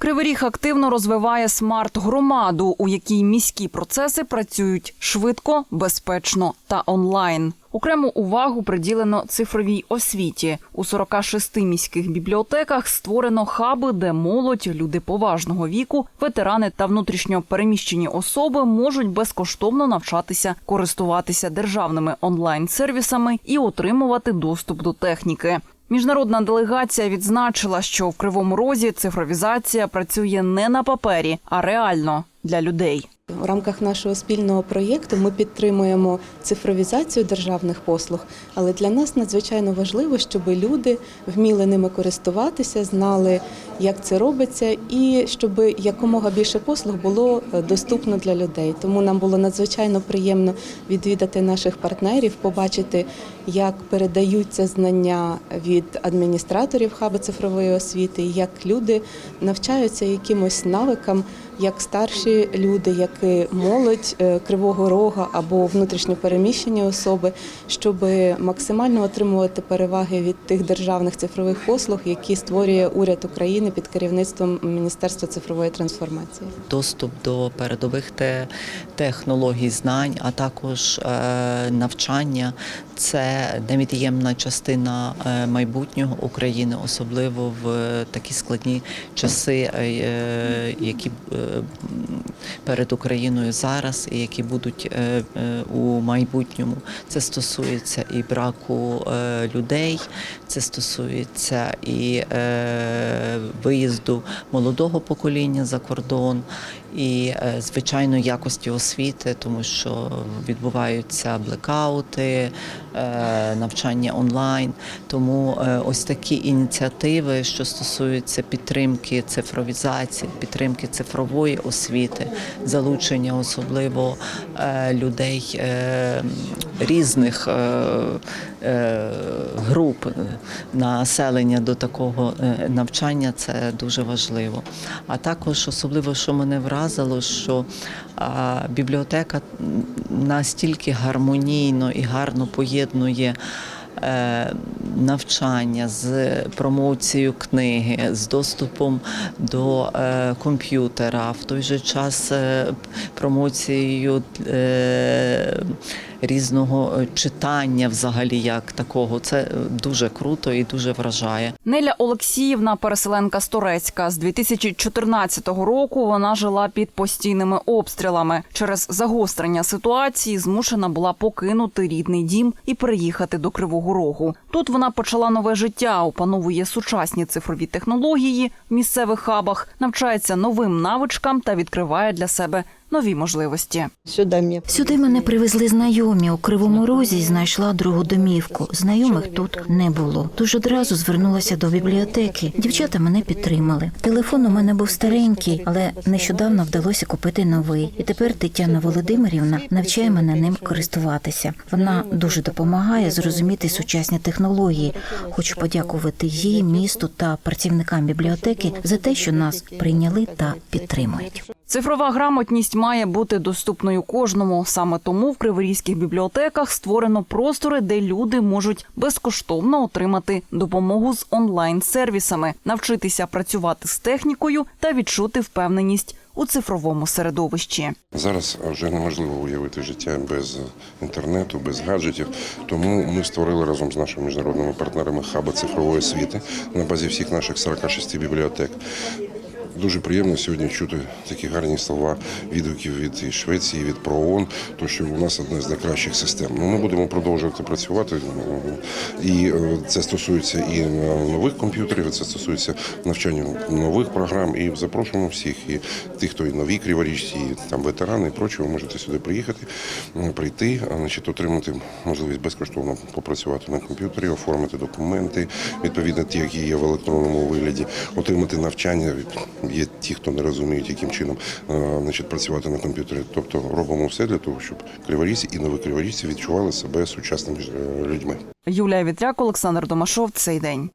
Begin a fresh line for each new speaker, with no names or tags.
Кривий Ріг активно розвиває смарт-громаду, у якій міські процеси працюють швидко, безпечно та онлайн. Окрему увагу приділено цифровій освіті. У 46 міських бібліотеках створено хаби, де молодь, люди поважного віку, ветерани та внутрішньо переміщені особи можуть безкоштовно навчатися користуватися державними онлайн-сервісами і отримувати доступ до техніки. Міжнародна делегація відзначила, що в Кривому Розі цифровізація працює не на папері, а реально для людей.
У рамках нашого спільного проєкту ми підтримуємо цифровізацію державних послуг, але для нас надзвичайно важливо, щоб люди вміли ними користуватися, знали, як це робиться, і щоб якомога більше послуг було е, доступно для людей. Тому нам було надзвичайно приємно відвідати наших партнерів, побачити, як передаються знання від адміністраторів хаби цифрової освіти, як люди навчаються якимось навикам як старші люди, як і молодь е, Кривого Рога або внутрішньо переміщені особи, щоб максимально отримувати переваги від тих державних цифрових послуг, які створює уряд України під керівництвом Міністерства цифрової трансформації.
доступ до передових технологій, знань, а також е, навчання це невід'ємна частина е, майбутнього України, особливо в такі складні часи, які перед Україною зараз і які будуть е, е, у майбутньому. Це стосується і браку е, людей, це стосується і виїзду молодого покоління за кордон, і звичайно якості освіти, тому що відбуваються блекаути, навчання онлайн. Тому ось такі ініціативи, що стосуються підтримки цифровізації, підтримки цифрової освіти, залучення особливо е, людей е, різних е, груп населення до такого навчання, це дуже важливо. А також особливо, що мене вразило, що бібліотека настільки гармонійно і гарно поєднує. Навчання з промоцією книги, з доступом до е, комп'ютера, в той же час е, промоцією е, різного читання, взагалі як такого. Це дуже круто і дуже вражає.
Неля Олексіївна, переселенка з Турецька. З 2014 року вона жила під постійними обстрілами. Через загострення ситуації змушена була покинути рідний дім і переїхати до Кривого Рогу. Тут вона почала нове життя, опановує сучасні цифрові технології в місцевих хабах, навчається новим навичкам та відкриває для себе нові можливості.
Сюди
Сюди мене привезли знайомі. У Кривому Розі знайшла другу домівку. Знайомих тут не було. Тож одразу звернулася до бібліотеки. Дівчата мене підтримали. Телефон у мене був старенький, але нещодавно вдалося купити новий. І тепер Тетяна Володимирівна навчає мене ним користуватися. Вона дуже допомагає зрозуміти сучасні технології. Хочу подякувати їй, місту та працівникам бібліотеки за те, що нас прийняли та підтримують.
Цифрова грамотність має бути доступною кожному. Саме тому в криворізьких бібліотеках створено простори, де люди можуть безкоштовно отримати допомогу з онлайн-сервісами, навчитися працювати з технікою та відчути впевненість у цифровому середовищі.
Зараз вже неможливо уявити життя без інтернету, без гаджетів. Тому ми створили разом з нашими міжнародними партнерами хаба цифрової освіти на базі всіх наших 46 бібліотек. Дуже приємно сьогодні чути такі гарні слова відгуків від і Швеції, від ПРООН, то що у нас одна з найкращих систем. Ну, ми будемо продовжувати працювати, і е, це стосується і нових комп'ютерів, це стосується навчання нових програм. І запрошуємо всіх, і тих, хто і нові криворіжці, і там ветерани і прочі, ви можете сюди приїхати, прийти, а, значить, отримати можливість безкоштовно попрацювати на комп'ютері, оформити документи, відповідно ті, які є в електронному вигляді, отримати навчання. Є ті, хто не розуміють, яким чином е, значить, працювати на комп'ютері. Тобто робимо все для того, щоб криворіжці і нові криворіжці відчували себе сучасними е, людьми.
Юлія Вітряк, Олександр Домашов. Цей день.